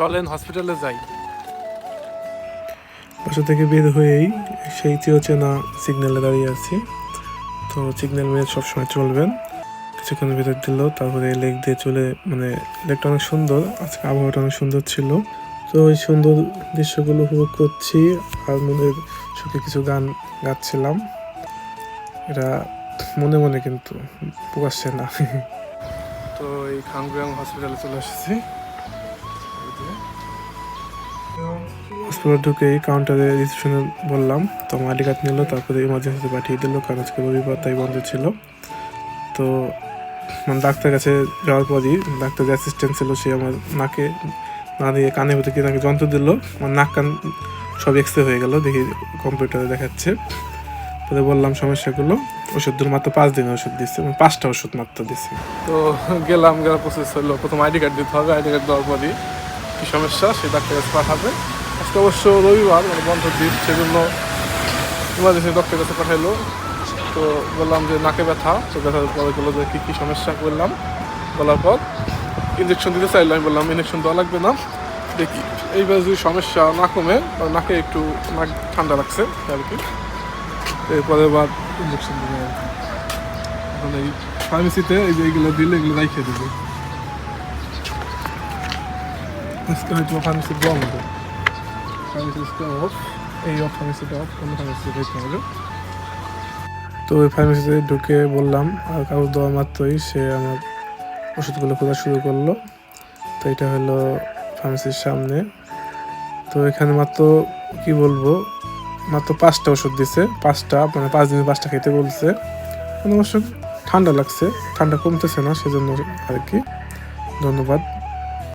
চলেন হসপিটালে যাই। বাসা থেকে বের হয়েই সেই চিরচেনা সিগন্যালে দাঁড়িয়ে আছি। তো সিগন্যাল মেয়ে সবসময় চলবেন কিছুক্ষণ ভিতর দিল তারপরে লেক দিয়ে চলে মানে লেকটা অনেক সুন্দর আজকে আবহাওয়াটা অনেক সুন্দর ছিল। তো ওই সুন্দর দৃশ্যগুলো উপভোগ করছি আর মনের সুখে কিছু গান গাচ্ছিলাম। এটা মনে মনে কিন্তু প্রকাশ্যে না। তো এই খানগ্রাম হসপিটালে চলে এসেছি। হসপিটাল ঢুকেই কাউন্টারে রিসেপশনে বললাম, তো কার্ড নিল, তারপরে ইমার্জেন্সিতে পাঠিয়ে দিল, কারণ আজকে রবিবার, তাই বন্ধ ছিল। তো মানে ডাক্তার কাছে যাওয়ার পরই, ডাক্তার যে অ্যাসিস্ট্যান্ট ছিল, সে আমার নাকে, না দিয়ে কানের ভিতরে কি নাকি যন্ত্র দিল, আমার নাক কান সব এক্সরে হয়ে গেল, দেখি কম্পিউটারে দেখাচ্ছে। পরে বললাম সমস্যাগুলো ওষুধ দিল মাত্র পাঁচ দিনের ওষুধ দিচ্ছে মানে পাঁচটা ওষুধ মাত্র দিচ্ছে তো গেলাম গেলাম প্রসেস হলো, প্রথম আইডি কার্ড দিতে হবে আইডি কার্ড দেওয়ার পরই কী সমস্যা, সে ডাক্তার কাছে পাঠাবে। আজকে অবশ্য রবিবার মানে বন্ধ দিন, সেজন্য ইমার্জেন্সি ডক্টর কাছে পাঠাইলো। তো বললাম যে নাকে ব্যথা, তো ব্যথার পরে বলল যে কী কী সমস্যা? করলাম বলার পর ইঞ্জেকশন দিতে চাইলো, আমি বললাম ইঞ্জেকশন দেওয়া লাগবে না। দেখি। এইবার যদি সমস্যা না কমে নাকে একটু নাক ঠান্ডা লাগছে, আর কি। এরপরে আবার ইঞ্জেকশন দেবে আর কি। এই ফার্মেসিতে এই যে এইগুলো দিলে এগুলো রাইখে দেবে। আজকে হয়তো ফার্মেসি বন্ধ। এই তো ওই ফার্মেসিতে ঢুকে বললাম, আর কাগজ দেওয়া মাত্রই সে আমার ওষুধগুলো খোঁজা শুরু করল। তো এটা হলো ফার্মেসির সামনে। তো এখানে মাত্র, কি বলব, মাত্র পাঁচটা ওষুধ দিছে। পাঁচটা মানে পাঁচ দিনে পাঁচটা খেতে বলছে। মানে অবশ্য ঠান্ডা লাগছে। ঠান্ডা কমতেছে না, সেজন্য আর কি। ধন্যবাদ।